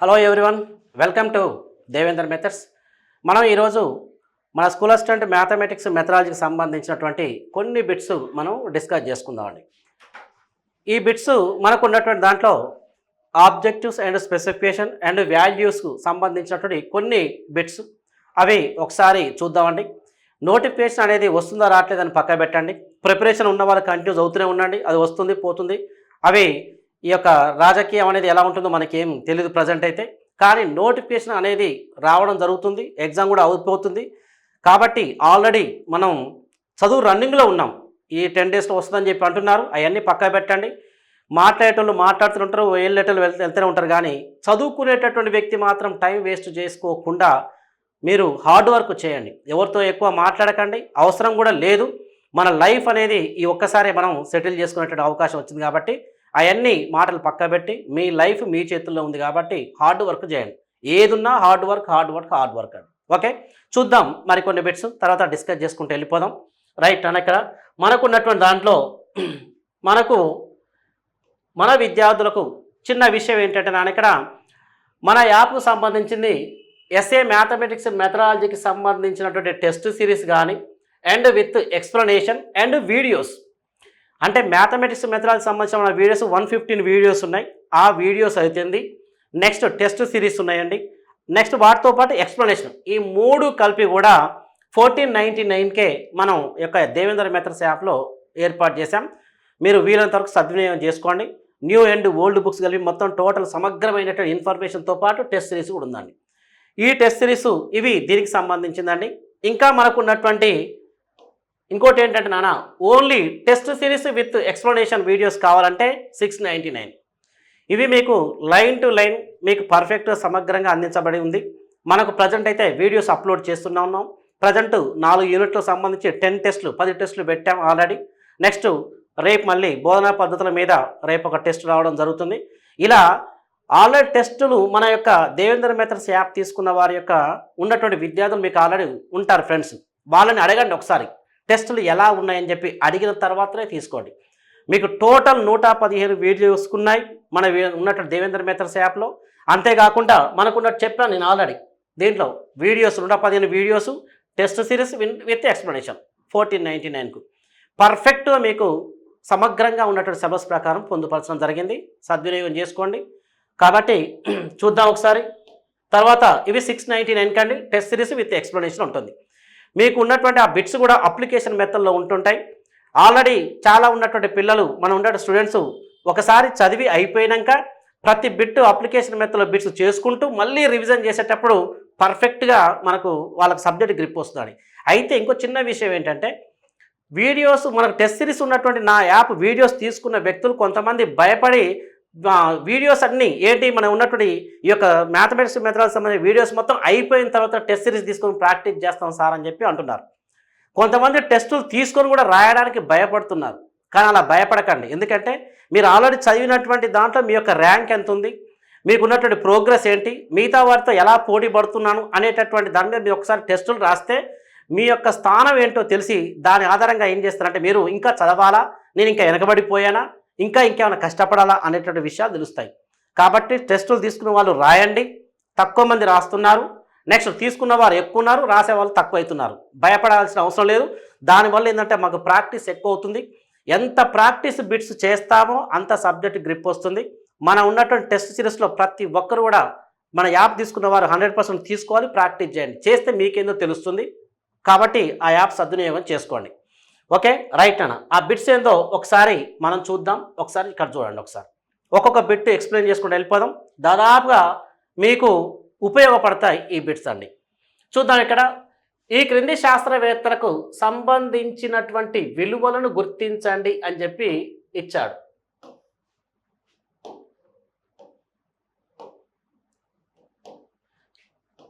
Hello everyone welcome to Devender methods మనం ఈరోజు మన స్కూల్ అసిస్టెంట్ మ్యాథమెటిక్స్ మెథడాలజీకి సంబంధించినటువంటి కొన్ని బిట్స్ మనం డిస్కస్ చేసుకుందామండి. ఈ బిట్స్ మనకు ఉన్నటువంటి దాంట్లో ఆబ్జెక్టివ్స్ అండ్ స్పెసిఫికేషన్ అండ్ వాల్యూస్కు సంబంధించినటువంటి కొన్ని బిట్స్ అవి ఒకసారి చూద్దామండి. నోటిఫికేషన్ అనేది వస్తుందా రావట్లేదని పక్క పెట్టండి. ప్రిపరేషన్ ఉన్న వాళ్ళు కంటిన్యూస్ అవుతూనే ఉండండి. అది వస్తుంది పోతుంది. అవి ఈ యొక్క రాజకీయం అనేది ఎలా ఉంటుందో మనకేం తెలియదు ప్రజెంట్ అయితే. కానీ నోటిఫికేషన్ అనేది రావడం జరుగుతుంది ఎగ్జామ్ కూడా అయిపోతుంది కాబట్టి ఆల్రెడీ మనం చదువు రన్నింగ్లో ఉన్నాం. ఈ టెన్ డేస్లో వస్తుందని చెప్పి అంటున్నారు. అవన్నీ పక్క పెట్టండి. మాట్లాడేటోళ్ళు మాట్లాడుతుంటారు వెళ్ళేటోళ్ళు వెళ్తే వెళ్తూనే ఉంటారు. కానీ చదువుకునేటటువంటి వ్యక్తి మాత్రం టైం వేస్ట్ చేసుకోకుండా మీరు హార్డ్ వర్క్ చేయండి. ఎవరితో ఎక్కువ మాట్లాడకండి. అవసరం కూడా లేదు. మన లైఫ్ అనేది ఈ ఒక్కసారి మనం సెటిల్ చేసుకునేటువంటి అవకాశం వచ్చింది కాబట్టి అవన్నీ మాటలు పక్కబెట్టి మీ లైఫ్ మీ చేతుల్లో ఉంది కాబట్టి హార్డ్ వర్క్ చేయండి. ఏదున్నా hard work hard work hard work అండి. ఓకే? చూద్దాం మరికొన్ని బిట్స్ తర్వాత డిస్కస్ చేసుకుంటూ వెళ్ళిపోదాం. రైట్ అని ఇక్కడ మనకున్నటువంటి దాంట్లో మనకు మన విద్యార్థులకు చిన్న విషయం ఏంటంటే నాన్న ఇక్కడ మన యాప్కు సంబంధించింది ఎస్ఏ మ్యాథమెటిక్స్ మెథడాలజీకి సంబంధించినటువంటి టెస్ట్ సిరీస్ కానీ and with explanation and videos అంటే మ్యాథమెటిక్స్ మెథడాలజీ సంబంధించిన వీడియోస్ వన్ ఫిఫ్టీన్ వీడియోస్ ఉన్నాయి. ఆ వీడియోస్ అవుతుంది నెక్స్ట్ టెస్ట్ సిరీస్ ఉన్నాయండి. నెక్స్ట్ వాటితో పాటు ఎక్స్ప్లెనేషన్ ఈ మూడు కలిపి కూడా ఫోర్టీన్ నైంటీ నైన్కే మనం యొక్క దేవేంద్ర మెథడ్స్ యాప్లో ఏర్పాటు చేశాం. మీరు వీలంత వరకు సద్వినియోగం చేసుకోండి. న్యూ అండ్ ఓల్డ్ బుక్స్ కలిపి మొత్తం టోటల్ సమగ్రమైనటువంటి ఇన్ఫర్మేషన్తో పాటు టెస్ట్ సిరీస్ కూడా ఉందండి. ఈ టెస్ట్ సిరీస్ ఇవి దీనికి సంబంధించిందండి. ఇంకా మనకున్నటువంటి ఇంకోటి ఏంటంటే నాన్న only test series with explanation videos కావాలంటే సిక్స్ నైంటీ నైన్ ఇవి మీకు లైన్ టు లైన్ మీకు పర్ఫెక్ట్గా సమగ్రంగా అందించబడి ఉంది. మనకు ప్రజెంట్ అయితే వీడియోస్ అప్లోడ్ చేస్తున్నా ఉన్నాం ప్రజెంట్ నాలుగు యూనిట్లకు సంబంధించి టెన్ టెస్టులు పది టెస్టులు పెట్టాం ఆల్రెడీ నెక్స్ట్ రేపు మళ్ళీ బోధనా పద్ధతుల మీద రేపు ఒక టెస్ట్ రావడం జరుగుతుంది. ఇలా ఆల్రెడీ టెస్టులు మన యొక్క దేవేంద్ర మెథడ్స్ యాప్ తీసుకున్న వారి యొక్క ఉన్నటువంటి విద్యార్థులు మీకు ఆల్రెడీ ఉంటారు ఫ్రెండ్స్ వాళ్ళని అడగండి ఒకసారి. టెస్టులు ఎలా ఉన్నాయని చెప్పి అడిగిన తర్వాతనే తీసుకోండి. మీకు టోటల్ నూట పదిహేను వీడియోస్ ఉన్నాయి మన ఉన్నట్టు ఉన్నటువంటి దేవేంద్ర మెథడ్స్ యాప్లో. అంతేకాకుండా మనకున్నట్టు చెప్పాను నేను ఆల్రెడీ దీంట్లో వీడియోస్ నూట పదిహేను videos test series with explanation fourteen ninety నైన్కు. పర్ఫెక్ట్గా మీకు సమగ్రంగా ఉన్నటువంటి సిలబస్ ప్రకారం పొందుపరచడం జరిగింది. సద్వినియోగం చేసుకోండి. కాబట్టి చూద్దాం ఒకసారి. తర్వాత ఇవి సిక్స్ నైంటీ నైన్ కండి టెస్ట్ సిరీస్ విత్ ఎక్స్ప్లెనేషన్ ఉంటుంది. మీకు ఉన్నటువంటి ఆ బిట్స్ కూడా అప్లికేషన్ మెథడ్లో ఉంటుంటాయి. ఆల్రెడీ చాలా ఉన్నటువంటి పిల్లలు మనం ఉన్న స్టూడెంట్స్ ఒకసారి చదివి అయిపోయినాక ప్రతి బిట్ అప్లికేషన్ మెథడ్లో బిట్స్ చేసుకుంటూ మళ్ళీ రివిజన్ చేసేటప్పుడు పర్ఫెక్ట్గా మనకు వాళ్ళకి సబ్జెక్ట్ గ్రిప్ వస్తుంది. అయితే ఇంకో చిన్న విషయం ఏంటంటే వీడియోస్ మనకు టెస్ట్ సిరీస్ ఉన్నటువంటి నా యాప్ వీడియోస్ తీసుకున్న వ్యక్తులు కొంతమంది భయపడి వీడియోస్ అన్నీ ఏంటి మనం ఉన్నటువంటి ఈ యొక్క మ్యాథమెటిక్స్ మెథడాలకు సంబంధించిన వీడియోస్ మొత్తం అయిపోయిన తర్వాత టెస్ట్ సిరీస్ తీసుకొని ప్రాక్టీస్ చేస్తాం సార్ అని చెప్పి అంటున్నారు. కొంతమంది టెస్టులు తీసుకొని కూడా రాయడానికి భయపడుతున్నారు. కానీ అలా భయపడకండి. ఎందుకంటే మీరు ఆల్రెడీ చదివినటువంటి దాంట్లో మీ యొక్క ర్యాంక్ ఎంత ఉంది? మీకు ఉన్నటువంటి ప్రోగ్రెస్ ఏంటి? మిగతా వారితో ఎలా పోటీ పడుతున్నాను అనేటటువంటి దాని మీద మీరు ఒకసారి టెస్టులు రాస్తే మీ యొక్క స్థానం ఏంటో తెలిసి దాని ఆధారంగా ఏం చేస్తారంటే మీరు ఇంకా చదవాలా? నేను ఇంకా వెనకబడిపోయానా? ఇంకా ఇంకేమైనా కష్టపడాలా అనేటువంటి విషయాలు తెలుస్తాయి. కాబట్టి టెస్టులు తీసుకున్న వాళ్ళు రాయండి. తక్కువ మంది రాస్తున్నారు. నెక్స్ట్ తీసుకున్న వారు ఎక్కువ ఉన్నారు. రాసే వాళ్ళు తక్కువ అవుతున్నారు. భయపడాల్సిన అవసరం లేదు. దానివల్ల ఏంటంటే మాకు ప్రాక్టీస్ ఎక్కువ అవుతుంది. ఎంత ప్రాక్టీస్ బిట్స్ చేస్తామో అంత సబ్జెక్ట్ గ్రిప్ వస్తుంది. మన ఉన్నటువంటి టెస్ట్ సిరీస్లో ప్రతి ఒక్కరు కూడా మన యాప్ తీసుకున్న వారు హండ్రెడ్ పర్సెంట్ తీసుకోవాలి ప్రాక్టీస్ చేయండి. చేస్తే మీకేందో తెలుస్తుంది. కాబట్టి ఆ యాప్ సద్వినియోగం చేసుకోండి. ఓకే రైట్ అన్న. ఆ బిట్స్ ఏందో ఒకసారి మనం చూద్దాం. ఒకసారి ఇక్కడ చూడండి ఒకసారి. ఒక్కొక్క బిట్ ఎక్స్ప్లెయిన్ చేసుకుంటూ వెళ్ళిపోదాం. దాదాపుగా మీకు ఉపయోగపడతాయి ఈ బిట్స్ అండి చూద్దాం ఇక్కడ. ఈ క్రింది శాస్త్రవేత్తలకు సంబంధించినటువంటి విలువలను గుర్తించండి అని చెప్పి ఇచ్చాడు.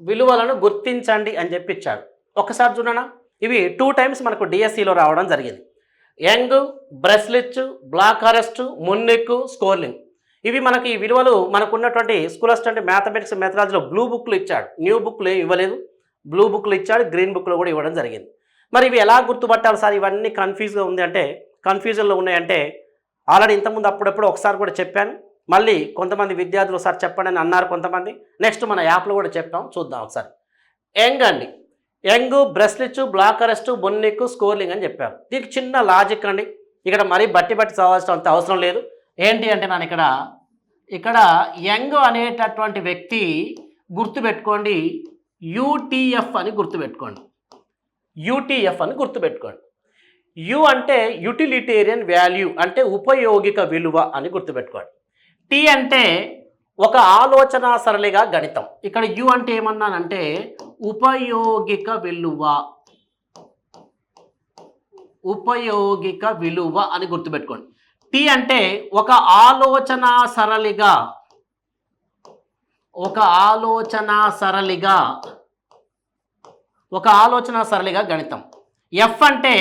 విలువలను గుర్తించండి అని చెప్పి ఇచ్చాడు. ఒకసారి చూడనా ఇవి టూ టైమ్స్ మనకు డిఎస్సిలో రావడం జరిగింది. యంగ్ బ్రెస్లిచ్ బ్లాక్ అరెస్ట్ మున్నెక్ స్కోర్లింగ్. ఇవి మనకి ఈ విలువలు మనకున్నటువంటి స్కూల్ అసిస్టెంట్ మ్యాథమెటిక్స్ మెథడాలజీలో బ్లూ బుక్లు ఇచ్చాడు. న్యూ బుక్లు ఇవ్వలేదు. బ్లూ బుక్లు ఇచ్చాడు గ్రీన్ బుక్లు కూడా ఇవ్వడం జరిగింది. మరి ఇవి ఎలా గుర్తుపట్టాలి సార్? ఇవన్నీ కన్ఫ్యూజ్గా ఉంది అంటే కన్ఫ్యూజన్లో ఉన్నాయంటే ఆల్రెడీ ఇంతకుముందు అప్పుడప్పుడు ఒకసారి కూడా చెప్పాను. మళ్ళీ కొంతమంది విద్యార్థులు సార్ చెప్పండి అని అన్నారు కొంతమంది. నెక్స్ట్ మన యాప్లో కూడా చెప్పాం. చూద్దాం ఒకసారి. యంగ్ అండి. యంగ్ బ్రెస్లిచ్ బ్లాక్ అరెస్ట్ బొన్నెక్ స్కోర్లింగ్ అని చెప్పారు. దీనికి చిన్న లాజిక్ అండి. ఇక్కడ మరీ బట్టి బట్టి చదవాల్సిన అంత అవసరం లేదు. ఏంటి అంటే ನಾನು ఇక్కడ ఇక్కడ యంగ్ అనేటటువంటి వ్యక్తి గుర్తుపెట్టుకోండి. యూటీఎఫ్ అని గుర్తుపెట్టుకోండి. యూటీఎఫ్ అని గుర్తుపెట్టుకోండి. యు అంటే యూటిలిటేరియన్ వాల్యూ అంటే ఉపయోగిక విలువ అని గుర్తుపెట్టుకోండి. టీ అంటే ఒక ఆలోచన సరళిగా గణితం. ఇక్కడ యు అంటే ఏమన్నానంటే ఉపయోగిక విలువ. ఉపయోగిక విలువ అని గుర్తుపెట్టుకోండి. టీ అంటే ఒక ఆలోచన సరళిగా ఒక ఆలోచన సరళిగా ఒక ఆలోచన సరళిగా గణితం. ఎఫ్ అంటే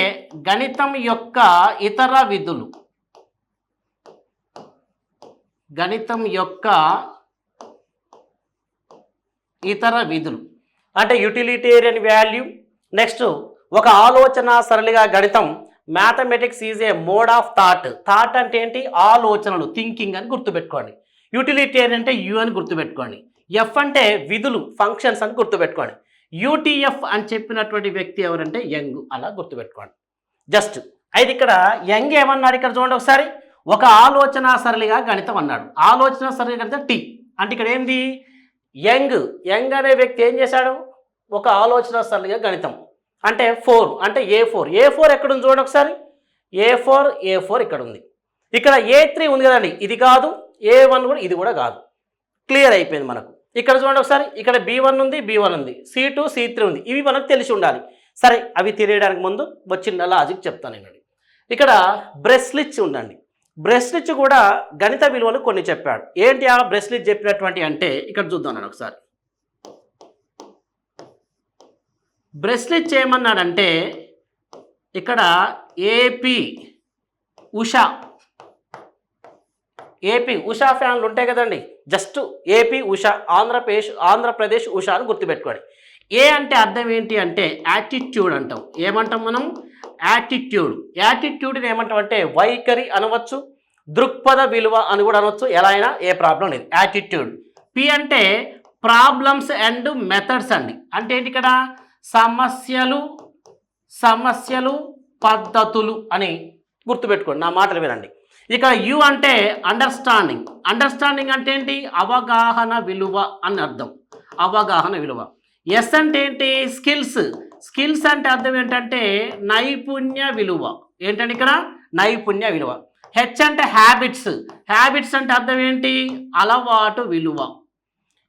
గణితం యొక్క ఇతర విధులు. గణితం యొక్క ఇతర విధులు. అంటే యూటిలిటేరియన్ వాల్యూ నెక్స్ట్ ఒక ఆలోచన సరళిగా గణితం. Mathematics is a mode of thought thought అంటే ఏంటి? ఆలోచనలు థింకింగ్ అని గుర్తుపెట్టుకోండి. యూటిలిటేరియన్ అంటే యూ అని గుర్తుపెట్టుకోండి. ఎఫ్ అంటే విధులు ఫంక్షన్స్ అని గుర్తుపెట్టుకోండి. యూటీఎఫ్ అని చెప్పినటువంటి వ్యక్తి ఎవరంటే యంగ్ అలా గుర్తుపెట్టుకోండి. జస్ట్ అయితే ఇక్కడ యంగ్ ఏమన్నాడు ఇక్కడ చూడండి ఒకసారి. ఒక ఆలోచన సరళిగా గణితం అన్నాడు. ఆలోచన సరళిగా గణితం టీ అంటే ఇక్కడ ఏంది? యంగ్ యంగ్ అనే వ్యక్తి ఏం చేశాడు? ఒక ఆలోచన సరళిగా గణితం. అంటే ఫోర్ అంటే ఏ ఫోర్. ఏ ఫోర్ ఎక్కడ ఉంది చూడండి ఒకసారి. ఏ ఫోర్ ఏ ఫోర్ ఇక్కడ ఉంది ఇక్కడ ఏ త్రీ ఉంది కదండి. ఇది కాదు ఏ వన్ కూడా ఇది కూడా కాదు. క్లియర్ అయిపోయింది మనకు. ఇక్కడ చూడండి ఒకసారి. ఇక్కడ బీ వన్ ఉంది బీ వన్ ఉంది. సి టూ సి త్రీ ఉంది. ఇవి మనకు తెలిసి ఉండాలి. సరే అవి తెలియడానికి ముందు వచ్చిన లాజిక్ చెప్తాను నేను. ఇక్కడ బ్రెస్లిచ్ ఉండండి బ్రెస్లిచ్ కూడా గణిత విలువలు కొన్ని చెప్పాడు. ఏంటి ఆ బ్రెస్లిచ్ చెప్పినటువంటి అంటే ఇక్కడ చూద్దాం నేను ఒకసారి. బ్రెస్లిచ్ ఏమన్నాడంటే ఇక్కడ ఏపీ ఉషా. ఏపీ ఉషా ఫ్యాన్లు ఉంటాయి కదండి. జస్ట్ ఏపీ ఉషా ఆంధ్రప్రదేశ్ ఆంధ్రప్రదేశ్ ఉషా అని గుర్తుపెట్టుకోండి. ఏ అంటే అర్థం ఏంటి అంటే యాటిట్యూడ్ అంటాం. ఏమంటాం మనం? యాటిట్యూడ్. యాటిట్యూడ్ని ఏమంటాం అంటే వైఖరి అనవచ్చు దృక్పథ విలువ అని కూడా అనవచ్చు. ఎలా అయినా ఏ ప్రాబ్లం లేదు. యాటిట్యూడ్. పి అంటే ప్రాబ్లమ్స్ అండ్ మెథడ్స్ అండి. అంటే ఏంటి ఇక్కడ? సమస్యలు సమస్యలు పద్ధతులు అని గుర్తుపెట్టుకోండి. నా మాటలు వినండి. ఇక యు అంటే అండర్స్టాండింగ్ అండర్స్టాండింగ్ అంటే ఏంటి? అవగాహన విలువ అని అర్థం. అవగాహన విలువ. ఎస్ అంటే ఏంటి? స్కిల్స్ స్కిల్స్ అంటే అర్థం ఏంటంటే నైపుణ్య విలువ. ఏంటంటే ఇక్కడ? నైపుణ్య విలువ. హెచ్ అంటే హ్యాబిట్స్ హ్యాబిట్స్ అంటే అర్థం ఏంటి? అలవాటు విలువ.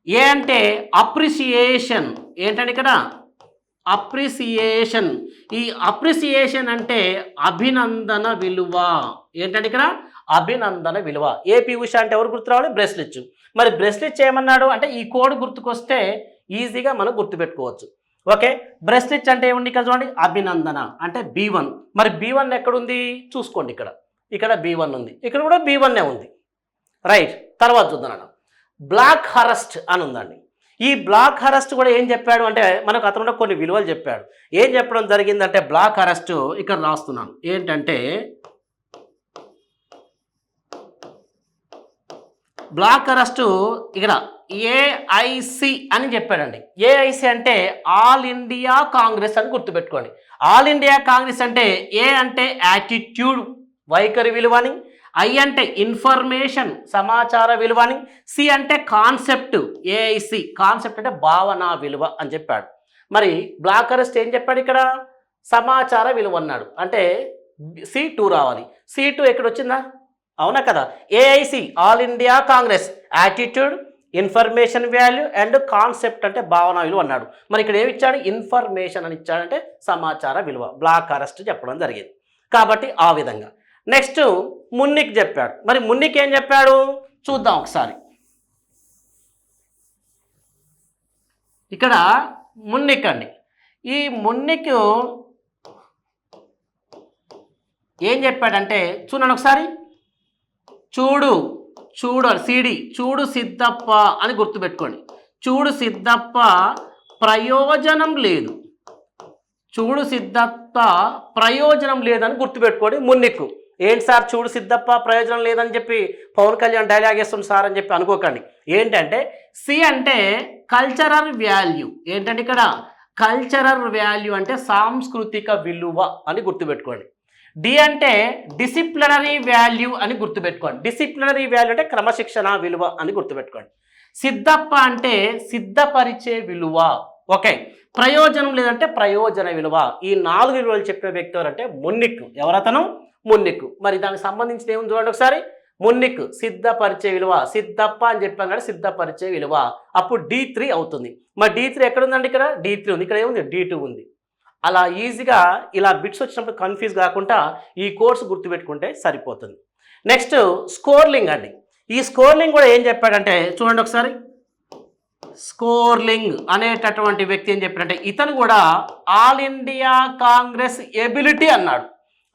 ఏ అంటే అప్రిసియేషన్ ఏంటంటే ఇక్కడ? అప్రిసియేషన్ ఈ అప్రిసియేషన్ అంటే అభినందన విలువ. ఏంటంటే ఇక్కడ? అభినందన విలువ. ఏపీ ఉష అంటే ఎవరు గుర్తు రావాలి? బ్రెస్లిచ్ మరి బ్రెస్లిచ్ ఏమన్నాడు? అంటే ఈ కోడ్ గుర్తుకొస్తే ఈజీగా మనం గుర్తుపెట్టుకోవచ్చు. ఓకే. బ్రెస్లిచ్ అంటే ఏముంది ఇక్కడ చూడండి? అభినందన అంటే బీ వన్. మరి బీ వన్ ఎక్కడుంది? చూసుకోండి ఇక్కడ. ఇక్కడ బీ వన్ ఉంది. ఇక్కడ కూడా బీ వన్నే ఉంది. రైట్. తర్వాత చూద్దాం అన్న బ్లాక్ హరస్ట్ అని ఉందండి. ఈ బ్లాక్ అరెస్ట్ కూడా ఏం చెప్పాడు అంటే మనకు అతను కొన్ని విలువలు చెప్పాడు. ఏం చెప్పడం జరిగిందంటే బ్లాక్ అరెస్ట్ ఇక్కడ రాస్తున్నాను. ఏంటంటే బ్లాక్ అరెస్ట్ ఇక్కడ ఏఐసి అని చెప్పాడండి ఏఐసి అంటే ఆల్ ఇండియా కాంగ్రెస్ అని గుర్తుపెట్టుకోండి. ఆల్ ఇండియా కాంగ్రెస్ అంటే ఏ అంటే యాటిట్యూడ్ వైఖరి విలువని ఐ అంటే ఇన్ఫర్మేషన్ సమాచార విలువని సి అంటే కాన్సెప్ట్ ఏఐసి కాన్సెప్ట్ అంటే భావన విలువ అని చెప్పాడు. మరి బ్లాక్ అరెస్ట్ ఏం చెప్పాడు ఇక్కడ? సమాచార విలువ అన్నాడు. అంటే సి టూ రావాలి. సి టూ ఎక్కడ వచ్చిందా అవునా కదా? AIC all India Congress attitude information value and concept అంటే భావన విలువ అన్నాడు. మరి ఇక్కడ ఏమి ఇచ్చాడు? ఇన్ఫర్మేషన్ అని ఇచ్చాడంటే సమాచార విలువ బ్లాక్ అరెస్ట్ చెప్పడం జరిగింది. కాబట్టి ఆ విధంగా. నెక్స్ట్ మున్నిక్ చెప్పాడు. మరి మున్నిక్ ఏం చెప్పాడు? చూద్దాం ఒకసారి. ఇక్కడ మున్నిక్ అండి. ఈ మున్నిక్ ఏం చెప్పాడంటే చూడండి ఒకసారి. చూడు. చూడు సిడి. చూడు సిద్ధప్ప అని గుర్తుపెట్టుకోండి. చూడు సిద్ధప్ప ప్రయోజనం లేదు. చూడు సిద్ధప్ప ప్రయోజనం లేదని గుర్తుపెట్టుకోండి మున్నిక్కు ఏంటి సార్ చూడు సిద్ధప్ప ప్రయోజనం లేదని చెప్పి పవన్ కళ్యాణ్ డైలాగ్ వేస్తుంది సార్ అని చెప్పి అనుకోకండి. ఏంటంటే సి అంటే కల్చరల్ వాల్యూ ఏంటంటే ఇక్కడ కల్చరల్ వాల్యూ అంటే సాంస్కృతిక విలువ అని గుర్తుపెట్టుకోండి. డి అంటే డిసిప్లినరీ వాల్యూ అని గుర్తుపెట్టుకోండి. డిసిప్లినరీ వాల్యూ అంటే క్రమశిక్షణ విలువ అని గుర్తుపెట్టుకోండి. సిద్ధప్ప అంటే సిద్ధపరిచే విలువ. ఓకే. ప్రయోజనం లేదంటే ప్రయోజన విలువ. ఈ నాలుగు విలువలు చెప్పిన వ్యక్తి ఎవరంటే మున్నిక్ ఎవరతను? మున్నిక్కు. మరి దానికి సంబంధించిన ఏముంది చూడండి ఒకసారి. మున్నిక్ సిద్ధపరిచే విలువ. సిద్ధప్ప అని చెప్పాం కదా సిద్ధపరిచే విలువ. అప్పుడు డి త్రీ అవుతుంది. మరి డి త్రీ ఎక్కడ ఉందండి ఇక్కడ? డి త్రీ ఉంది. ఇక్కడ ఏముంది? డి టూ ఉంది. అలా ఈజీగా ఇలా బిట్స్ వచ్చినప్పుడు కన్ఫ్యూజ్ కాకుండా ఈ కోర్సు గుర్తుపెట్టుకుంటే సరిపోతుంది. నెక్స్ట్ స్కోర్లింగ్ అండి. ఈ స్కోర్లింగ్ కూడా ఏం చెప్పాడంటే చూడండి ఒకసారి. స్కోర్లింగ్ అనేటటువంటి వ్యక్తి ఏం చెప్పాడంటే ఇతను కూడా ఆల్ ఇండియా కాంగ్రెస్ ఎబిలిటీ అన్నాడు.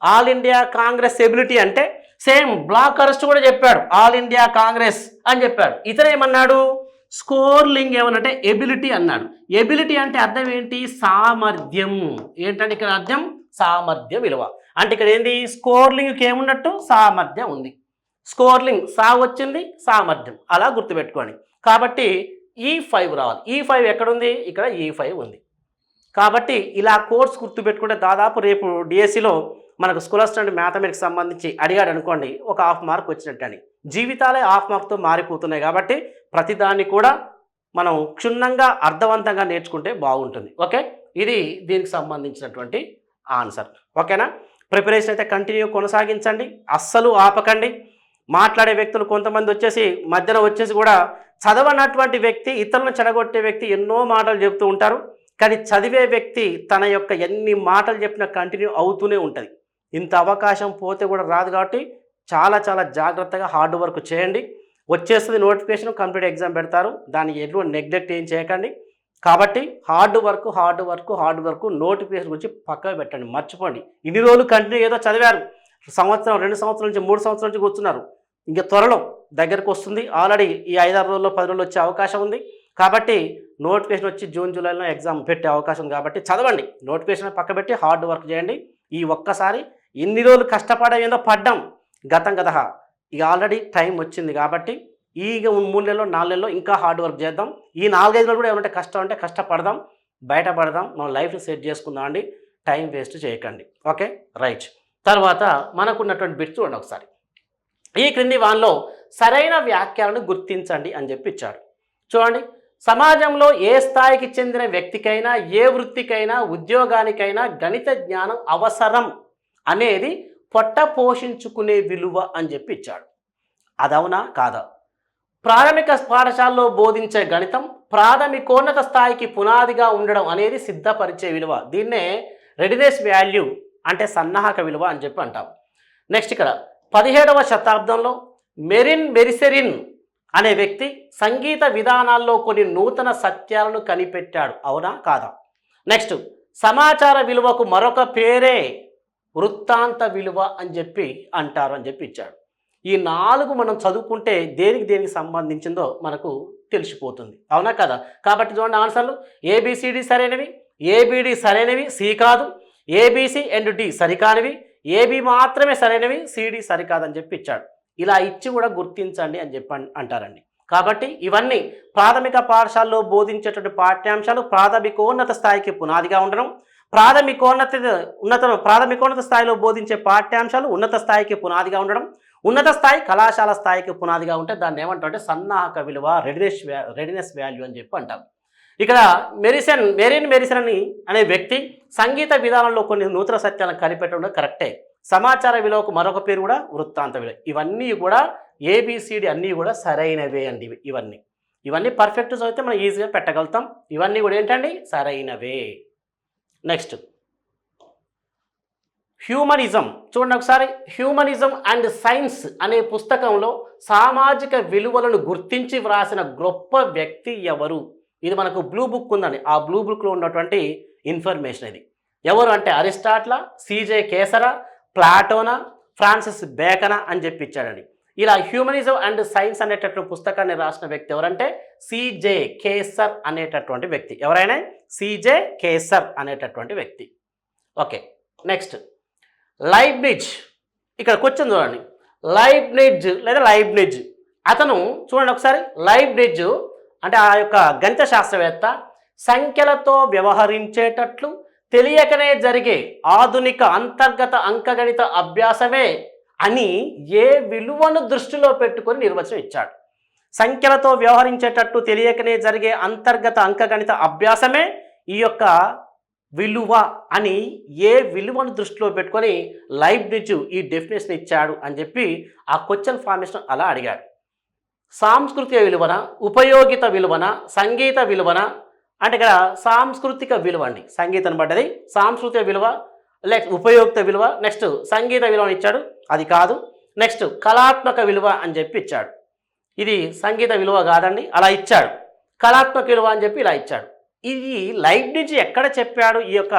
ఆల్ ఇండియా కాంగ్రెస్ ఎబిలిటీ అంటే సేమ్ బ్లాక్ అరెస్ట్ కూడా చెప్పాడు. ఆల్ ఇండియా కాంగ్రెస్ అని చెప్పాడు. ఇతను ఏమన్నాడు? స్కోర్లింగ్ ఏమనంటే ఎబిలిటీ అన్నాడు. ఎబిలిటీ అంటే అర్థం ఏంటి? సామర్థ్యం. ఏంటంటే ఇక్కడ అర్థం? సామర్థ్యం విలువ. అంటే ఇక్కడ ఏంటి స్కోర్లింగ్కి ఏమున్నట్టు? సామర్థ్యం ఉంది. స్కోర్లింగ్ సా వచ్చింది? సామర్థ్యం. అలా గుర్తుపెట్టుకోండి. కాబట్టి ఈ ఫైవ్ రావాలి. ఈ ఫైవ్ ఎక్కడుంది? ఇక్కడ ఈ ఫైవ్ ఉంది. కాబట్టి ఇలా కోర్స్ గుర్తుపెట్టుకుంటే దాదాపు రేపు డిఎస్సిలో మనకు స్కూల్ అసిస్టెంట్ మ్యాథమెటిక్స్ సంబంధించి అడిగాడు అనుకోండి. ఒక హాఫ్ మార్క్ వచ్చినట్టు అని జీవితాలే హాఫ్ మార్క్తో మారిపోతున్నాయి కాబట్టి ప్రతిదాన్ని కూడా మనం క్షుణ్ణంగా అర్థవంతంగా నేర్చుకుంటే బాగుంటుంది. ఓకే? ఇది దీనికి సంబంధించినటువంటి ఆన్సర్. ఓకేనా? ప్రిపరేషన్ అయితే కంటిన్యూ కొనసాగించండి. అస్సలు ఆపకండి. మాట్లాడే వ్యక్తులు కొంతమంది వచ్చేసి మధ్యలో వచ్చేసి కూడా చదవనటువంటి వ్యక్తి ఇతరులను చెడగొట్టే వ్యక్తి ఎన్నో మాటలు చెప్తూ ఉంటారు. కానీ చదివే వ్యక్తి తన యొక్క ఎన్ని మాటలు చెప్పినా కంటిన్యూ అవుతూనే ఉంటుంది. ఇంత అవకాశం పోతే కూడా రాదు కాబట్టి చాలా చాలా జాగ్రత్తగా హార్డ్ వర్క్ చేయండి. వచ్చేస్తుంది నోటిఫికేషన్ కంప్లీట్ ఎగ్జామ్ పెడతారు. దానికి ఎటువంటి నెగ్లెక్ట్ ఏం చేయకండి. కాబట్టి hard work hard work hard work notification గురించి పక్కకు పెట్టండి మర్చిపోండి. ఇన్ని రోజులు కంటిన్యూ ఏదో చదివారు. సంవత్సరం రెండు సంవత్సరాల నుంచి మూడు సంవత్సరాల నుంచి కూర్చున్నారు. ఇంకా త్వరలో దగ్గరకు వస్తుంది. ఆల్రెడీ ఈ ఐదారు రోజుల్లో పది రోజులు వచ్చే అవకాశం ఉంది. కాబట్టి నోటిఫికేషన్ వచ్చి జూన్ జూలైలో ఎగ్జామ్ పెట్టే అవకాశం ఉంది కాబట్టి చదవండి. నోటిఫికేషన్ పక్క పెట్టి హార్డ్ వర్క్ చేయండి. ఈ ఒక్కసారి ఇన్ని రోజులు కష్టపడేదో ఏందో పడ్డాం. గతం గత ఇక ఆల్రెడీ టైం వచ్చింది కాబట్టి ఈ మూడు నెలలో నాలుగు నెలలో ఇంకా హార్డ్ వర్క్ చేద్దాం. ఈ నాలుగైదు నెలలు కూడా ఏమంటే కష్టం అంటే కష్టపడదాం బయటపడదాం మన లైఫ్ని సెట్ చేసుకుందాం అండి. టైం వేస్ట్ చేయకండి. ఓకే రైట్ తర్వాత మనకున్నటువంటి బిట్స్ చూడండి ఒకసారి. ఈ క్రింది వాన్లో సరైన వ్యాఖ్యలను గుర్తించండి అని చెప్పి ఇచ్చాడు చూడండి. సమాజంలో ఏ స్థాయికి చెందిన వ్యక్తికైనా ఏ వృత్తికైనా ఉద్యోగానికైనా గణిత జ్ఞానం అవసరం అనేది పొట్ట పోషించుకునే విలువ అని చెప్పి ఇచ్చాడు అదవునా? కాదా. ప్రాథమిక పాఠశాలలో బోధించే గణితం ప్రాథమికోన్నత స్థాయికి పునాదిగా ఉండడం అనేది సిద్ధపరిచే విలువ. దీన్నే రెడీనెస్ వాల్యూ అంటే సన్నాహక విలువ అని చెప్పి అంటాం. నెక్స్ట్ ఇక్కడ పదిహేడవ శతాబ్దంలో మెరిన్ మెరిసెరిన్ అనే వ్యక్తి సంగీత విధానాల్లో కొన్ని నూతన సత్యాలను కనిపెట్టాడు. అవునా? కాదా? నెక్స్ట్ సమాచార విలువకు మరొక పేరే వృత్తాంత విలువ అని చెప్పి అంటారు అని చెప్పి ఇచ్చాడు. ఈ నాలుగు మనం చదువుకుంటే దేనికి దేనికి సంబంధించిందో మనకు తెలిసిపోతుంది. అవునా కదా? కాబట్టి చూడండి ఆన్సర్లు. ఏబిసిడి సరైనవి. ఏబిడి సరైనవి. సి కాదు. ఏబిసి అండ్ డి సరికానివి. ఏబి మాత్రమే సరైనవి. సిడి సరికాదని చెప్పి ఇచ్చాడు. ఇలా ఇచ్చి కూడా గుర్తించండి అని చెప్పి అంటారండి. కాబట్టి ఇవన్నీ ప్రాథమిక పాఠశాలలో బోధించేటువంటి పాఠ్యాంశాలు ప్రాథమికోన్నత స్థాయికి పునాదిగా ఉండడం ప్రాథమికోన్నత ఉన్నత ప్రాథమికోన్నత స్థాయిలో బోధించే పాఠ్యాంశాలు ఉన్నత స్థాయికి పునాదిగా ఉండడం ఉన్నత స్థాయి కళాశాల స్థాయికి పునాదిగా ఉంటే దాన్ని ఏమంటారంటే సన్నాహక విలువ రెడినెస్ రెడినెస్ వాల్యూ అని చెప్పి అంటాం ఇక్కడ మెరిసన్ మెరీన్ మెరిసన్ అని అనే వ్యక్తి సంగీత విధానంలో కొన్ని నూతన సత్యాలను కనిపెట్టడం కరెక్టే. సమాచార విలువకు మరొక పేరు కూడా వృత్తాంత విలువ. ఇవన్నీ కూడా ఏబిసిడి అన్నీ కూడా సరైనవే అండి ఇవి- ఇవన్నీ. ఇవన్నీ పర్ఫెక్ట్ చదివితే మనం ఈజీగా పెట్టగలుగుతాం. ఇవన్నీ కూడా ఏంటండి? సరైనవే. నెక్స్ట్ హ్యూమనిజం చూడండి ఒకసారి. హ్యూమనిజం అండ్ సైన్స్ అనే పుస్తకంలో సామాజిక విలువలను గుర్తించి వ్రాసిన గొప్ప వ్యక్తి ఎవరు? ఇది మనకు బ్లూ బుక్ ఉందండి. ఆ బ్లూ బుక్లో ఉన్నటువంటి ఇన్ఫర్మేషన్ ఇది. ఎవరు అంటే అరిస్టాట్లా సీజే కేసరా ప్లాటోనా ఫ్రాన్సిస్ బేకనా అని చెప్పి ఇచ్చాడండి. ఇలా హ్యూమనిజం అండ్ సైన్స్ అనేటటువంటి పుస్తకాన్ని రాసిన వ్యక్తి ఎవరంటే సిజే కేసర్ అనేటటువంటి వ్యక్తి. ఎవరైనా? సిజే కేసర్ అనేటటువంటి వ్యక్తి. ఓకే నెక్స్ట్ లైబ్నిజ్ ఇక్కడ క్వశ్చన్ చూడండి. లైబ్నిజ్ లేదా లైబ్నిజ్ అతను చూడండి ఒకసారి. లైబ్నిజ్ అంటే ఆ యొక్క గణిత శాస్త్రవేత్త సంఖ్యలతో వ్యవహరించేటట్లు తెలియకనే జరిగే ఆధునిక అంతర్గత అంకగణిత అభ్యాసమే అని ఏ విలువను దృష్టిలో పెట్టుకొని నిర్వచనం ఇచ్చాడు. సంఖ్యలతో వ్యవహరించేటట్టు తెలియకనే జరిగే అంతర్గత అంకగణిత అభ్యాసమే ఈ యొక్క విలువ అని ఏ విలువను దృష్టిలో పెట్టుకొని లైబ్నిజ్ ఈ డెఫినేషన్ ఇచ్చాడు అని చెప్పి ఆ క్వశ్చన్ ఫార్మేషన్ అలా అడిగాడు. సాంస్కృతిక విలువన ఉపయోగిత విలువన సంగీత విలువన అంటే ఇక్కడ సాంస్కృతిక విలువ అండి. సంగీతం పడ్డది. సాంస్కృతిక విలువ నెక్స్ట్ ఉపయోక్త విలువ నెక్స్ట్ సంగీత విలువని ఇచ్చాడు. అది కాదు. నెక్స్ట్ కళాత్మక విలువ అని చెప్పి ఇచ్చాడు. ఇది సంగీత విలువ కాదండి. అలా ఇచ్చాడు. కళాత్మక విలువ అని చెప్పి ఇలా ఇచ్చాడు. ఇది లైఫ్ నుంచి ఎక్కడ చెప్పాడు? ఈ యొక్క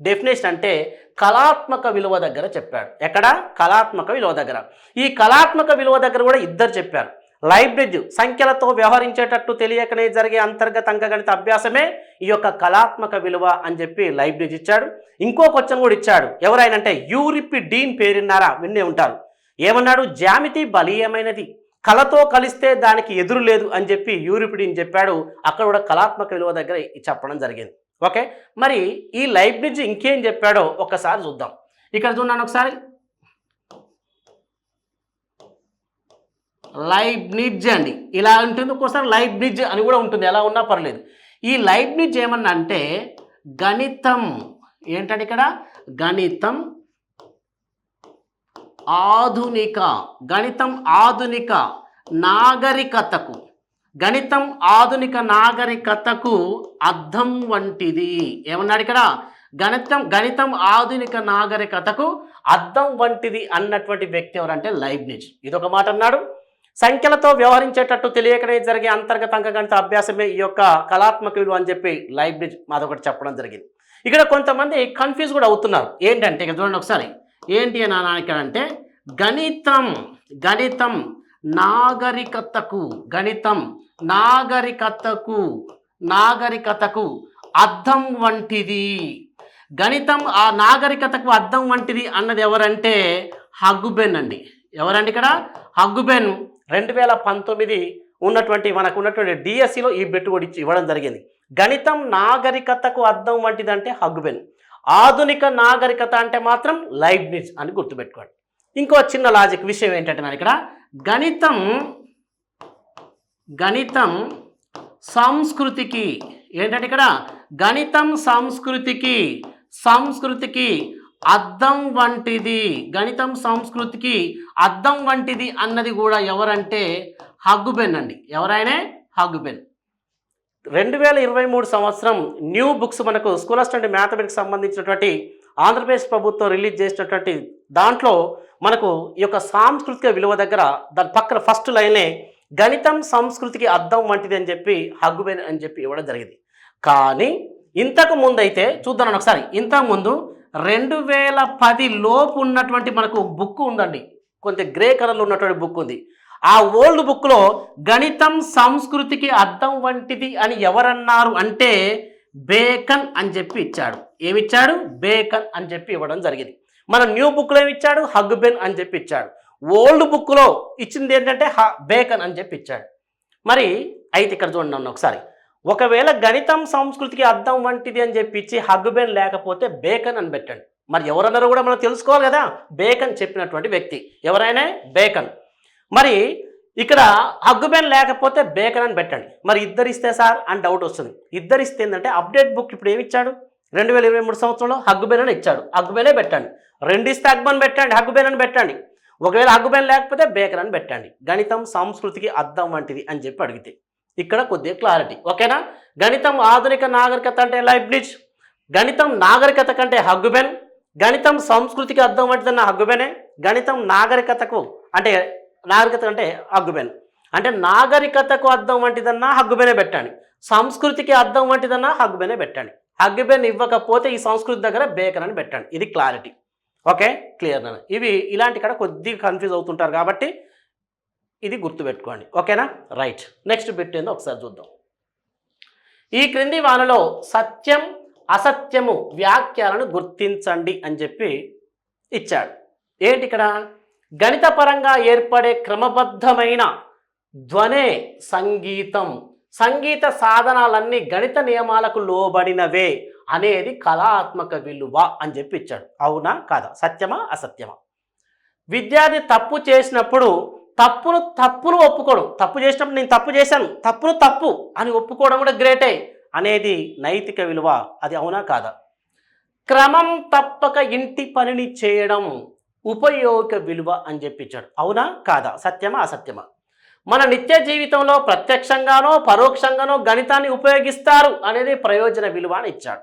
డెఫినేషన్ అంటే కళాత్మక విలువ దగ్గర చెప్పాడు. ఎక్కడ? కళాత్మక విలువ దగ్గర. ఈ కళాత్మక విలువ దగ్గర కూడా ఇద్దరు చెప్పారు. లైబ్రిడ్జ్ సంఖ్యలతో వ్యవహరించేటట్టు తెలియకనే జరిగే అంతర్గత అంకగణిత అభ్యాసమే ఈ యొక్క కళాత్మక విలువ అని చెప్పి లైబ్రిడ్జ్ ఇచ్చాడు. ఇంకో క్వశ్చన్ కూడా ఇచ్చాడు. ఎవరైనంటే యూరిపి డీన్ పేరున్నారా? విన్నే ఉంటారు. ఏమన్నాడు? జామితి బలీయమైనది. కళతో కలిస్తే దానికి ఎదురు లేదు అని చెప్పి యూరిపిడీన్ చెప్పాడు. అక్కడ కూడా కళాత్మక విలువ దగ్గర చెప్పడం జరిగింది. ఓకే? మరి ఈ లైబ్రిడ్జ్ ఇంకేం చెప్పాడో ఒకసారి చూద్దాం. ఇక్కడ చూడండి ఒకసారి. లైబ్నిడ్జ్ అండి. ఇలా ఉంటుంది ఒక్కోసారి లైబ్నిడ్జ్ అని కూడా ఉంటుంది. ఎలా ఉన్నా పర్లేదు. ఈ లైబ్నిడ్జ్ ఏమన్నా అంటే గణితం. ఏంటంటే ఇక్కడ? గణితం ఆధునిక. గణితం ఆధునిక నాగరికతకు. గణితం ఆధునిక నాగరికతకు అర్థం వంటిది. ఏమన్నాడు ఇక్కడ? గణితం గణితం ఆధునిక నాగరికతకు అర్థం వంటిది అన్నటువంటి వ్యక్తి ఎవరంటే లైబ్నిజ్ ఇదొక మాట అన్నాడు. సంఖ్యలతో వ్యవహరించేటట్టు తెలియకనే జరిగే అంతర్గత అంకగణిత అభ్యాసమే ఈ యొక్క కళాత్మక విలువ అని చెప్పి లైబ్నిజ్ మాదొకటి చెప్పడం జరిగింది. ఇక్కడ కొంతమంది కన్ఫ్యూజ్ కూడా అవుతున్నారు. ఏంటంటే ఇక్కడ చూడండి ఒకసారి. ఏంటి అని ఇక్కడ అంటే గణితం గణితం నాగరికతకు గణితం నాగరికతకు నాగరికతకు అర్థం వంటిది. గణితం ఆ నాగరికతకు అర్థం వంటిది అన్నది ఎవరంటే హగ్గుబెన్ అండి. ఎవరండి ఇక్కడ? హగ్గుబెన్. రెండు వేల పంతొమ్మిది ఉన్నటువంటి మనకు ఉన్నటువంటి డిఎస్సిలో ఈ బెట్టు కూడా ఇచ్చి ఇవ్వడం జరిగింది. గణితం నాగరికతకు అర్థం వంటిదంటే హగ్గుబెన్ ఆధునిక నాగరికత అంటే మాత్రం లైబ్నిజ్ అని గుర్తుపెట్టుకోండి. ఇంకో చిన్న లాజిక్ విషయం ఏంటంటే నేను ఇక్కడ గణితం గణితం సంస్కృతికి ఏంటంటే ఇక్కడ గణితం సంస్కృతికి సంస్కృతికి అద్దం వంటిది. గణితం సంస్కృతికి అద్దం వంటిది అన్నది కూడా ఎవరంటే హగ్గుబెన్ అండి. ఎవరైనా హగ్గుబెన్. రెండు వేల ఇరవై మూడు సంవత్సరం న్యూ బుక్స్ మనకు స్కూల్ అసిస్టెంట్ మ్యాథమెటిక్స్ సంబంధించినటువంటి ఆంధ్రప్రదేశ్ ప్రభుత్వం రిలీజ్ చేసినటువంటి దాంట్లో మనకు ఈ యొక్క సాంస్కృతిక విలువ దగ్గర దాని పక్కన ఫస్ట్ లైనే గణితం సంస్కృతికి అద్దం వంటిది అని చెప్పి హగ్గుబెన్ అని చెప్పి ఇవ్వడం జరిగింది. కానీ ఇంతకు ముందు అయితే చూద్దాం ఒకసారి. ఇంతకు ముందు రెండు వేల పది లోపు ఉన్నటువంటి మనకు బుక్ ఉందండి. కొంచెం గ్రే కలర్లో ఉన్నటువంటి బుక్ ఉంది. ఆ ఓల్డ్ బుక్లో గణితం సంస్కృతికి అర్థం వంటిది అని ఎవరన్నారు అంటే బేకన్ అని చెప్పి ఇచ్చాడు. ఏమిచ్చాడు? బేకన్ అని చెప్పి ఇవ్వడం జరిగింది. మన న్యూ బుక్లో ఏమిచ్చాడు? హగ్బెన్ అని చెప్పి ఇచ్చాడు. ఓల్డ్ బుక్లో ఇచ్చింది ఏంటంటే హ బేకన్ అని చెప్పి ఇచ్చాడు. మరి అయితే ఇక్కడ చూడండి నన్ను ఒకసారి. ఒకవేళ గణితం సంస్కృతికి అర్థం వంటిది అని చెప్పి ఇచ్చి హగ్బెన్ లేకపోతే బేకన్ అని పెట్టండి. మరి ఎవరన్నారో కూడా మనం తెలుసుకోవాలి కదా? బేకన్ చెప్పినటువంటి వ్యక్తి. ఎవరైనా? బేకన్. మరి ఇక్కడ హగ్గుబెన్ లేకపోతే బేకన్ అని పెట్టండి. మరి ఇద్దరిస్తే సార్ అని డౌట్ వస్తుంది. ఇద్దరిస్తే ఏంటంటే అప్డేట్ బుక్ ఇప్పుడు ఏమి ఇచ్చాడు? రెండు వేల ఇరవై మూడు సంవత్సరంలో హగ్గుబెన్ అని ఇచ్చాడు. హగ్గుబెనే పెట్టండి. రెండు ఇస్తే అగ్బన్ పెట్టండి. హగ్గుబెన్ అని పెట్టండి. ఒకవేళ హగ్గుబెన్ లేకపోతే బేకన్ అని పెట్టండి. గణితం సంస్కృతికి అర్థం వంటిది అని చెప్పి అడిగితే. ఇక్కడ కొద్దిగా క్లారిటీ ఓకేనా గణితం ఆధునిక నాగరికత అంటే లైబ్నిజ్ గణితం నాగరికత కంటే హగ్గుబెన్ గణితం సంస్కృతికి అర్థం వంటిదన్న హగ్గుబెనే గణితం నాగరికతకు అంటే నాగరికత అంటే హగ్గుబెన్ అంటే నాగరికతకు అర్థం వంటిదన్నా హగ్గుబెనే పెట్టండి. సంస్కృతికి అర్థం వంటిదన్నా హగ్గుబెనే పెట్టండి. హగ్గుబెన్ ఇవ్వకపోతే ఈ సంస్కృతి దగ్గర బేకన్ అని పెట్టండి. ఇది క్లారిటీ ఓకే క్లియర్ ఇవి ఇలాంటి ఇక్కడ కొద్దిగా కన్ఫ్యూజ్ అవుతుంటారు కాబట్టి ఇది గుర్తుపెట్టుకోండి. ఓకేనా? రైట్. నెక్స్ట్ బిట్ ఏందో ఒకసారి చూద్దాం. ఈ క్రింది వానలో సత్యం అసత్యము వ్యాఖ్యలను గుర్తించండి అని చెప్పి ఇచ్చాడు. ఏంటి ఇక్కడ? గణితపరంగా ఏర్పడే క్రమబద్ధమైన ధ్వనే సంగీతం సంగీత సాధనాలన్నీ గణిత నియమాలకు లోబడినవే అనేది కళాత్మక విలువ అని చెప్పి ఇచ్చాడు. అవునా? కాదా? సత్యమా? అసత్యమా? విద్యార్థి తప్పు చేసినప్పుడు తప్పును తప్పును ఒప్పుకోవడం తప్పు చేసినప్పుడు నేను తప్పు చేశాను. తప్పును తప్పు అని ఒప్పుకోవడం కూడా గ్రేటే అనేది నైతిక విలువ. అది అవునా కాదా? క్రమం తప్పక ఇంటి పనిని చేయడం ఉపయోగ విలువ అని చెప్పించాడు అవునా కాదా? సత్యమా? అసత్యమా? మన నిత్య జీవితంలో ప్రత్యక్షంగానో పరోక్షంగానో గణితాన్ని ఉపయోగిస్తారు అనేది ప్రయోజన విలువ అని ఇచ్చాడు.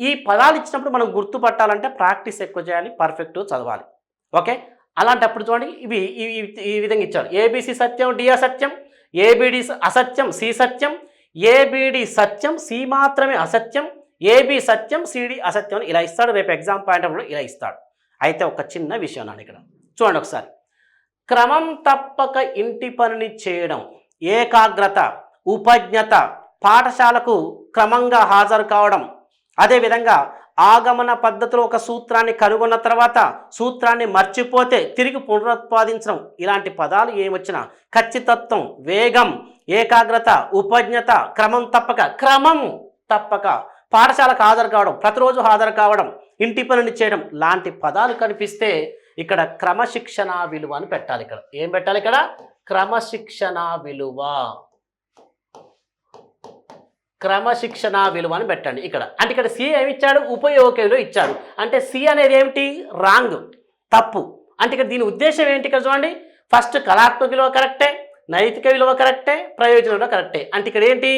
ఈ పదాలు ఇచ్చినప్పుడు మనం గుర్తుపట్టాలంటే ప్రాక్టీస్ ఎక్కువ చేయాలి పర్ఫెక్ట్ చదవాలి. ఓకే? అలాంటప్పుడు చూడండి ఇవి ఈ- ఈ- విధంగా ఇచ్చారు. ఏబిసి సత్యం డి అసత్యం ఏబిడి అసత్యం సి సత్యం ఏబిడి సత్యం సి మాత్రమే అసత్యం ఏబి సత్యం సిడి అసత్యం అని ఇలా ఇస్తాడు. రేపు ఎగ్జామ్ పాయింట్ ఆఫ్ ఇలా ఇస్తాడు. అయితే ఒక చిన్న విషయం నాడు ఇక్కడ. చూడండి ఒకసారి. క్రమం తప్పక ఇంటి పనిని చేయడం ఏకాగ్రత ఉపజ్ఞత పాఠశాలకు క్రమంగా హాజరు కావడం అదేవిధంగా ఆగమన పద్ధతిలో ఒక సూత్రాన్ని కనుగొన్న తర్వాత సూత్రాన్ని మర్చిపోతే తిరిగి పునరుత్పాదించడం ఇలాంటి పదాలు ఏమొచ్చినా ఖచ్చితత్వం వేగం ఏకాగ్రత ఉపజ్ఞత క్రమం తప్పక క్రమం తప్పక. పాఠశాలకు హాజరు కావడం ప్రతిరోజు హాజరు కావడం ఇంటి పనులు చేయడం లాంటి పదాలు కనిపిస్తే ఇక్కడ క్రమశిక్షణ విలువ అని పెట్టాలి ఇక్కడ. ఏం పెట్టాలి ఇక్కడ? క్రమశిక్షణ విలువ. క్రమశిక్షణ విలువ అని పెట్టండి. ఇక్కడ. అంటే ఇక్కడ సి ఏమి ఇచ్చాడు ఉపయోగ విలువ ఇచ్చాడు. అంటే సి అనేది ఏమిటి? రాంగ్. తప్పు. అంటే ఇక్కడ దీని ఉద్దేశం ఏంటి ఇక్కడ చూడండి? ఫస్ట్ కళాత్మక విలువ కరెక్టే నైతిక విలువ కరెక్టే ప్రయోజన విలువ కరెక్టే. అంటే ఇక్కడ ఏంటి?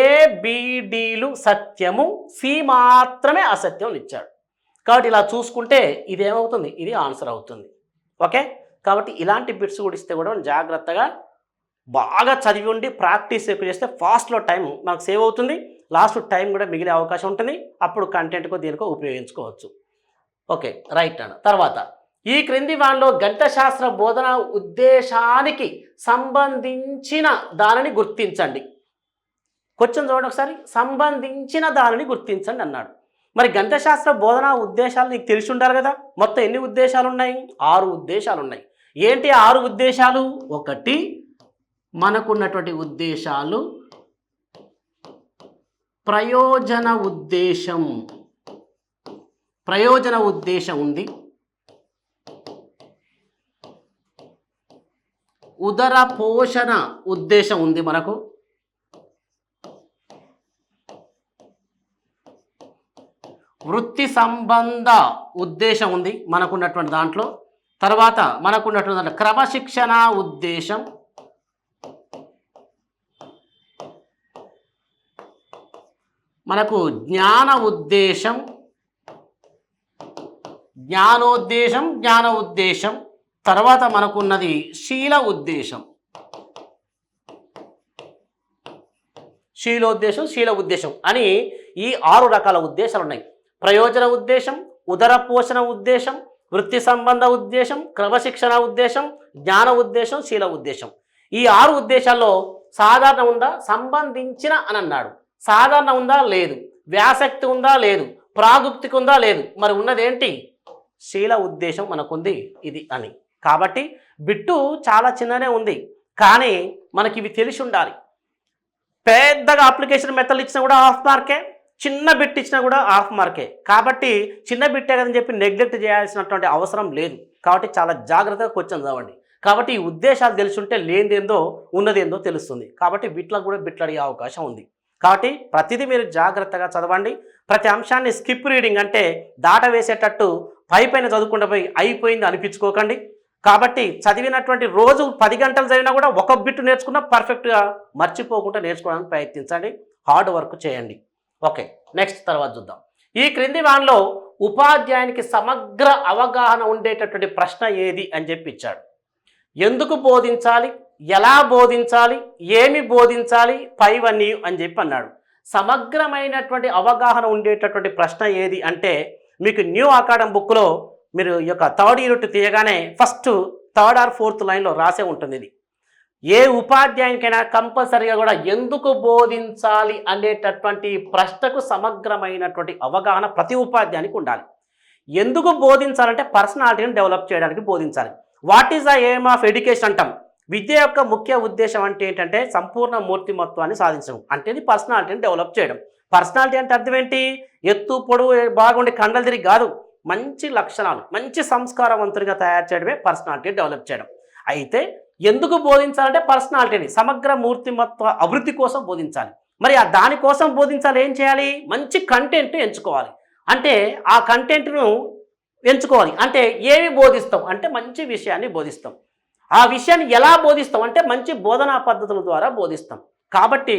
ఏ బీడీలు సత్యము సి మాత్రమే అసత్యం ఇచ్చాడు. కాబట్టి ఇలా చూసుకుంటే ఇది ఏమవుతుంది ఇది ఆన్సర్ అవుతుంది. ఓకే? కాబట్టి ఇలాంటి బిట్స్ కూడా ఇస్తే కూడా జాగ్రత్తగా బాగా చదివి ఉండి ప్రాక్టీస్ ఎక్కువ చేస్తే ఫాస్ట్లో టైం మనకు సేవ్ అవుతుంది. లాస్ట్ టైం కూడా మిగిలే అవకాశం ఉంటుంది. అప్పుడు కంటెంట్కో దీనికో ఉపయోగించుకోవచ్చు. ఓకే రైట్ అన్న. తర్వాత ఈ క్రింది వానిలో గణితశాస్త్ర బోధన ఉద్దేశానికి సంబంధించిన దానిని గుర్తించండి. క్వశ్చన్ చూడండి ఒకసారి. సంబంధించిన దానిని గుర్తించండి అన్నాడు. మరి గణితశాస్త్ర బోధన ఉద్దేశాలు నీకు తెలిసి ఉండాలి కదా? మొత్తం ఎన్ని ఉద్దేశాలు ఉన్నాయి? ఆరు ఉద్దేశాలు ఉన్నాయి. ఏంటి ఆరు ఉద్దేశాలు? ఒకటి మనకున్నటువంటి ఉద్దేశాలు. ప్రయోజన ఉద్దేశం. ప్రయోజన ఉద్దేశం ఉంది. ఉదర పోషణ ఉద్దేశం ఉంది మనకు. వృత్తి సంబంధ ఉద్దేశం ఉంది మనకున్నటువంటి దాంట్లో. తర్వాత మనకున్నటువంటి దాంట్లో క్రమశిక్షణ ఉద్దేశం. మనకు జ్ఞాన ఉద్దేశం జ్ఞానోద్దేశం జ్ఞాన ఉద్దేశం. తర్వాత మనకున్నది శీల ఉద్దేశం. శీలోద్దేశం శీల ఉద్దేశం అని ఈ ఆరు రకాల ఉద్దేశాలు ఉన్నాయి. ప్రయోజన ఉద్దేశం ఉదర పోషణ ఉద్దేశం వృత్తి సంబంధ ఉద్దేశం క్రమశిక్షణ ఉద్దేశం జ్ఞాన ఉద్దేశం శీల ఉద్దేశం. ఈ ఆరు ఉద్దేశాల్లో సాధారణ ఉందా? సంబంధించిన అని అన్నాడు సాధారణ ఉందా? లేదు. వ్యాసక్తి ఉందా? లేదు. ప్రాగుప్తికి ఉందా? లేదు. మరి ఉన్నదేంటి? శీల ఉద్దేశం మనకుంది ఇది అని. కాబట్టి బిట్టు చాలా చిన్ననే ఉంది. కానీ మనకి ఇవి తెలిసి ఉండాలి. పెద్దగా అప్లికేషన్ మెథడ్ ఇచ్చినా కూడా హాఫ్ మార్కే చిన్న బిట్ ఇచ్చినా కూడా హాఫ్ మార్కే. కాబట్టి చిన్న బిట్టే కదని చెప్పి నెగ్లెక్ట్ చేయాల్సినటువంటి అవసరం లేదు. కాబట్టి చాలా జాగ్రత్తగా క్వశ్చన్ చదవండి. కాబట్టి ఈ ఉద్దేశాలు ఉంటే లేనిదేందో ఉన్నదేందో తెలుస్తుంది. కాబట్టి బిట్లకు కూడా బిట్లు అడిగే అవకాశం ఉంది. కాబట్టి ప్రతిదీ మీరు జాగ్రత్తగా చదవండి. ప్రతి అంశాన్ని స్కిప్ రీడింగ్ అంటే దాట వేసేటట్టు పై పైన చదువుకుంటే పోయి అయిపోయింది అనిపించుకోకండి. కాబట్టి చదివినటువంటి రోజు పది గంటలు చదివినా కూడా ఒక బిట్టు నేర్చుకున్నా పర్ఫెక్ట్గా మర్చిపోకుండా నేర్చుకోవడానికి ప్రయత్నించండి. హార్డ్ వర్క్ చేయండి. ఓకే నెక్స్ట్ తర్వాత చూద్దాం. ఈ క్రింది వాన్లో ఉపాధ్యాయునికి సమగ్ర అవగాహన ఉండేటటువంటి ప్రశ్న ఏది అని చెప్పి ఇచ్చాడు. ఎందుకు బోధించాలి? ఎలా బోధించాలి? ఏమి బోధించాలి? పైవన్నీ అని చెప్పి అన్నాడు. సమగ్రమైనటువంటి అవగాహన ఉండేటటువంటి ప్రశ్న ఏది అంటే మీకు న్యూ అకాడమ్ బుక్లో మీరు ఈ యొక్క థర్డ్ యూనిట్ తీయగానే ఫస్ట్ థర్డ్ ఆర్ ఫోర్త్ లైన్లో రాసే ఉంటుంది ఇది. ఏ ఉపాధ్యాయునికైనా కంపల్సరీగా కూడా ఎందుకు బోధించాలి అనేటటువంటి ప్రశ్నకు సమగ్రమైనటువంటి అవగాహన ప్రతి ఉపాధ్యాయునికి ఉండాలి. ఎందుకు బోధించాలంటే పర్సనాలిటీని డెవలప్ చేయడానికి బోధించాలి. What is the aim of education అంటాం. విద్య యొక్క ముఖ్య ఉద్దేశం అంటే ఏంటంటే సంపూర్ణ మూర్తిమత్వాన్ని సాధించడం. అంటే ఇది పర్సనాలిటీని డెవలప్ చేయడం. పర్సనాలిటీ అంటే అర్థం ఏంటి? ఎత్తు పొడవు బాగుండి కండలు తిరిగి కాదు. మంచి లక్షణాలు మంచి సంస్కారవంతుడిగా తయారు చేయడమే పర్సనాలిటీ డెవలప్ చేయడం. అయితే ఎందుకు బోధించాలంటే పర్సనాలిటీని సమగ్ర మూర్తిమత్వ అభివృద్ధి కోసం బోధించాలి. మరి ఆ దానికోసం బోధించాలి ఏం చేయాలి? మంచి కంటెంట్ ఎంచుకోవాలి. అంటే ఆ కంటెంట్ను ఎంచుకోవాలి. అంటే ఏమి బోధిస్తాం? అంటే మంచి విషయాన్ని బోధిస్తాం. ఆ విషయాన్ని ఎలా బోధిస్తాం అంటే మంచి బోధనా పద్ధతుల ద్వారా బోధిస్తాం. కాబట్టి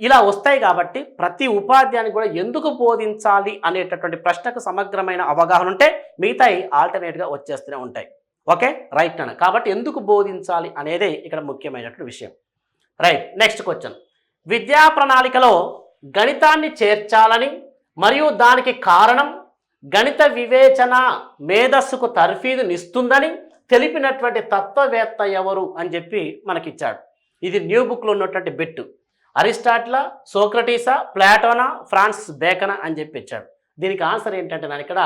ఇలా వస్తాయి కాబట్టి ప్రతి ఉపాధ్యాయుని కూడా ఎందుకు బోధించాలి అనేటటువంటి ప్రశ్నకు సమగ్రమైన అవగాహన ఉంటే మిగతాయి ఆల్టర్నేట్గా వచ్చేస్తూనే ఉంటాయి. ఓకే? రైట్ అన్న కాబట్టి ఎందుకు బోధించాలి అనేదే ఇక్కడ ముఖ్యమైనటువంటి విషయం. రైట్. Next question. విద్యా ప్రణాళికలో గణితాన్ని చేర్చాలని మరియు దానికి కారణం గణిత వివేచన మేధస్సుకు తర్ఫీదునిస్తుందని తెలిపినటువంటి తత్వవేత్త ఎవరు అని చెప్పి మనకిచ్చాడు. ఇది న్యూ బుక్లో ఉన్నటువంటి బిట్టు. అరిస్టాట్లా సోక్రటీసా ప్లాటోనా ఫ్రాన్సిస్ బేకనా అని చెప్పి ఇచ్చాడు. దీనికి ఆన్సర్ ఏంటంటే నేను ఇక్కడ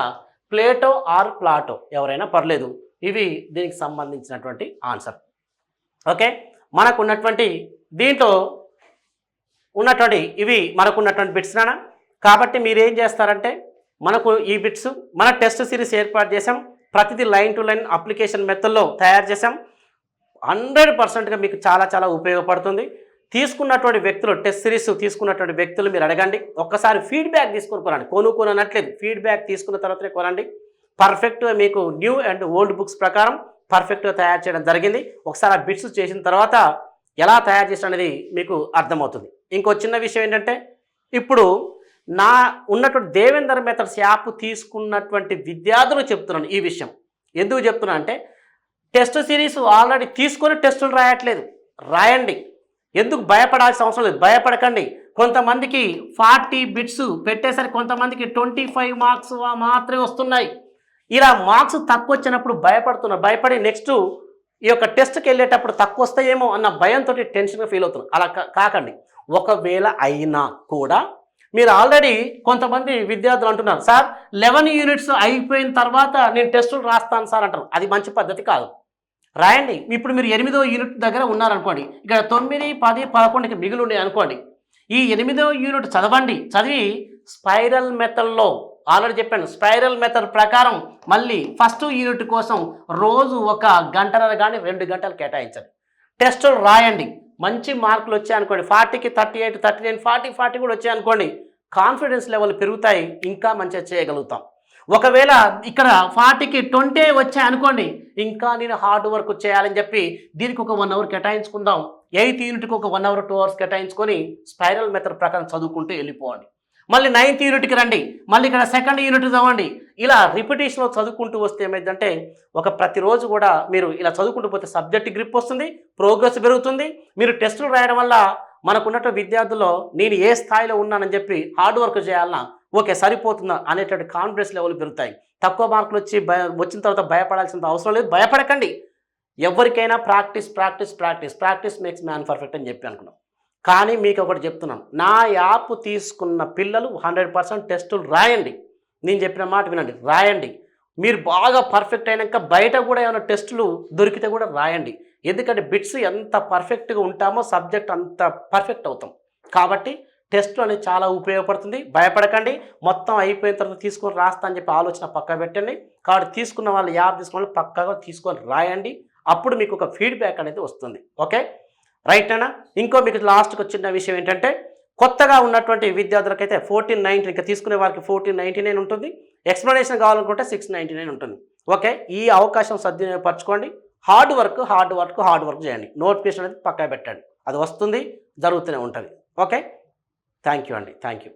ప్లేటో ఆర్ ప్లాటో. ఎవరైనా పర్లేదు. ఇవి దీనికి సంబంధించినటువంటి ఆన్సర్. ఓకే? మనకు ఉన్నటువంటి దీంట్లో ఉన్నటువంటి ఇవి మనకు ఉన్నటువంటి బిట్స్ నానా? కాబట్టి మీరు ఏం చేస్తారంటే మనకు ఈ బిట్స్ మన టెస్ట్ సిరీస్ ఏర్పాటు చేసాం ప్రతిదీ లైన్ టు లైన్ అప్లికేషన్ మెథడ్లో తయారు చేసాం హండ్రెడ్ పర్సెంట్గా మీకు చాలా చాలా ఉపయోగపడుతుంది. తీసుకున్నటువంటి వ్యక్తులు టెస్ట్ సిరీస్ తీసుకున్నటువంటి వ్యక్తులు మీరు అడగండి. ఒక్కసారి ఫీడ్బ్యాక్ తీసుకుని కొనండి. కొనుక్కోనట్లేదు ఫీడ్బ్యాక్ తీసుకున్న తర్వాతనే కొనండి. పర్ఫెక్ట్గా మీకు న్యూ అండ్ ఓల్డ్ బుక్స్ ప్రకారం పర్ఫెక్ట్గా తయారు చేయడం జరిగింది. ఒకసారి ఆ బిట్స్ చేసిన తర్వాత ఎలా తయారు చేసిన అనేది మీకు అర్థమవుతుంది. ఇంకో చిన్న విషయం ఏంటంటే ఇప్పుడు నా ఉన్నటువంటి దేవేందర్ మెథడ్స్ యాప్ తీసుకున్నటువంటి విద్యార్థులు చెప్తున్నాను ఈ విషయం. ఎందుకు చెప్తున్నా అంటే టెస్ట్ సిరీస్ ఆల్రెడీ తీసుకొని టెస్టులు రాయట్లేదు. రాయండి. ఎందుకు భయపడాల్సిన అవసరం లేదు? భయపడకండి. కొంతమందికి ఫార్టీ బిట్స్ పెట్టేసరికి కొంతమందికి ట్వంటీ ఫైవ్ మార్క్స్ మాత్రమే వస్తున్నాయి. ఇలా మార్క్స్ తక్కువ వచ్చినప్పుడు భయపడుతున్నారు భయపడి నెక్స్ట్ ఈ యొక్క టెస్ట్కి వెళ్ళేటప్పుడు తక్కువ వస్తాయేమో అన్న భయంతో టెన్షన్గా ఫీల్ అవుతున్నాం. అలా కాకండి. ఒకవేళ అయినా కూడా మీరు ఆల్రెడీ కొంతమంది విద్యార్థులు అంటున్నారు సార్ లెవెన్ యూనిట్స్ అయిపోయిన తర్వాత నేను టెస్టులు రాస్తాను సార్ అంటారు. అది మంచి పద్ధతి కాదు. రాయండి. ఇప్పుడు మీరు ఎనిమిదో యూనిట్ దగ్గర ఉన్నారనుకోండి ఇక్కడ తొమ్మిది పది పదకొండుకి మిగిలి ఉన్నాయి అనుకోండి ఈ ఎనిమిదో యూనిట్ చదవండి. చదివి స్పైరల్ మెథడ్లో ఆల్రెడీ చెప్పాను స్పైరల్ మెథడ్ ప్రకారం మళ్ళీ ఫస్ట్ యూనిట్ కోసం రోజు ఒక గంటన్నర కానీ రెండు గంటలు కేటాయించండి. టెస్టులు రాయండి. మంచి మార్కులు వచ్చాయనుకోండి ఫార్టీకి thirty eight thirty nine forty forty కూడా వచ్చాయనుకోండి కాన్ఫిడెన్స్ లెవెల్ పెరుగుతాయి. ఇంకా మంచిగా చేయగలుగుతాం. ఒకవేళ ఇక్కడ ఫార్టీకి ట్వంటీ వచ్చాయి అనుకోండి ఇంకా నేను హార్డ్ వర్క్ చేయాలని చెప్పి దీనికి ఒక వన్ అవర్ కేటాయించుకుందాం. ఎయిత్ యూనిట్కి ఒక వన్ అవర్ టూ అవర్స్ కేటాయించుకొని స్పైరల్ మెథడ్ ప్రకారం చదువుకుంటూ వెళ్ళిపోండి. మళ్ళీ నైన్త్ యూనిట్కి రండి. మళ్ళీ ఇక్కడ సెకండ్ యూనిట్ చదవండి. ఇలా రిపిటేషన్లో చదువుకుంటూ వస్తే ఏమైందంటే ఒక ప్రతిరోజు కూడా మీరు ఇలా చదువుకుంటూ పోతే సబ్జెక్ట్ గ్రిప్ వస్తుంది ప్రోగ్రెస్ పెరుగుతుంది. మీరు టెస్టులు రాయడం వల్ల మనకున్నటువంటి విద్యార్థుల్లో నేను ఏ స్థాయిలో ఉన్నానని చెప్పి హార్డ్ వర్క్ చేయాలన్నా ఓకే సరిపోతుందా అనేటువంటి కాన్ఫిడెన్స్ లెవెల్ పెరుగుతాయి. తక్కువ మార్కులు వచ్చి భయ వచ్చిన తర్వాత భయపడాల్సిన అవసరం లేదు. భయపడకండి. ఎవరికైనా practice practice practice practice makes man perfect అని చెప్పి అనుకున్నాం. కానీ మీకు ఒకటి చెప్తున్నాను నా యాప్ తీసుకున్న పిల్లలు హండ్రెడ్ పర్సెంట్ టెస్టులు రాయండి. నేను చెప్పిన మాట వినండి. రాయండి. మీరు బాగా పర్ఫెక్ట్ అయినాక బయట కూడా ఏమైనా టెస్టులు దొరికితే కూడా రాయండి. ఎందుకంటే బిట్స్ ఎంత పర్ఫెక్ట్గా ఉంటామో సబ్జెక్ట్ అంత పర్ఫెక్ట్ అవుతాం. కాబట్టి టెస్ట్లు అనేది చాలా ఉపయోగపడుతుంది. భయపడకండి. మొత్తం అయిపోయిన తర్వాత తీసుకొని రాస్తా అని చెప్పి ఆలోచన పక్క పెట్టండి. కాబట్టి తీసుకున్న వాళ్ళు యాప్ తీసుకున్న వాళ్ళు పక్కగా తీసుకొని రాయండి. అప్పుడు మీకు ఒక ఫీడ్బ్యాక్ అనేది వస్తుంది. ఓకే? రైట్ ఇంకో మీకు లాస్ట్కి వచ్చిన విషయం ఏంటంటే కొత్తగా ఉన్నటువంటి విద్యార్థులకైతే ఫోర్టీన్ నైన్టీ ఇంకా తీసుకునే వారికి ఫోర్టీన్ నైంటీ నైన్ ఉంటుంది. ఎక్స్ప్లెనేషన్ కావాలనుకుంటే సిక్స్ నైంటీ నైన్ ఉంటుంది. ఓకే ఈ అవకాశం సద్వినియోగపరచుకోండి. Hard work hard work hard work చేయండి. నోటిఫికేషన్ అనేది పక్కా పెట్టండి. అది వస్తుంది జరుగుతూనే ఉంటుంది. ఓకే థ్యాంక్ యూ అండి. Thank you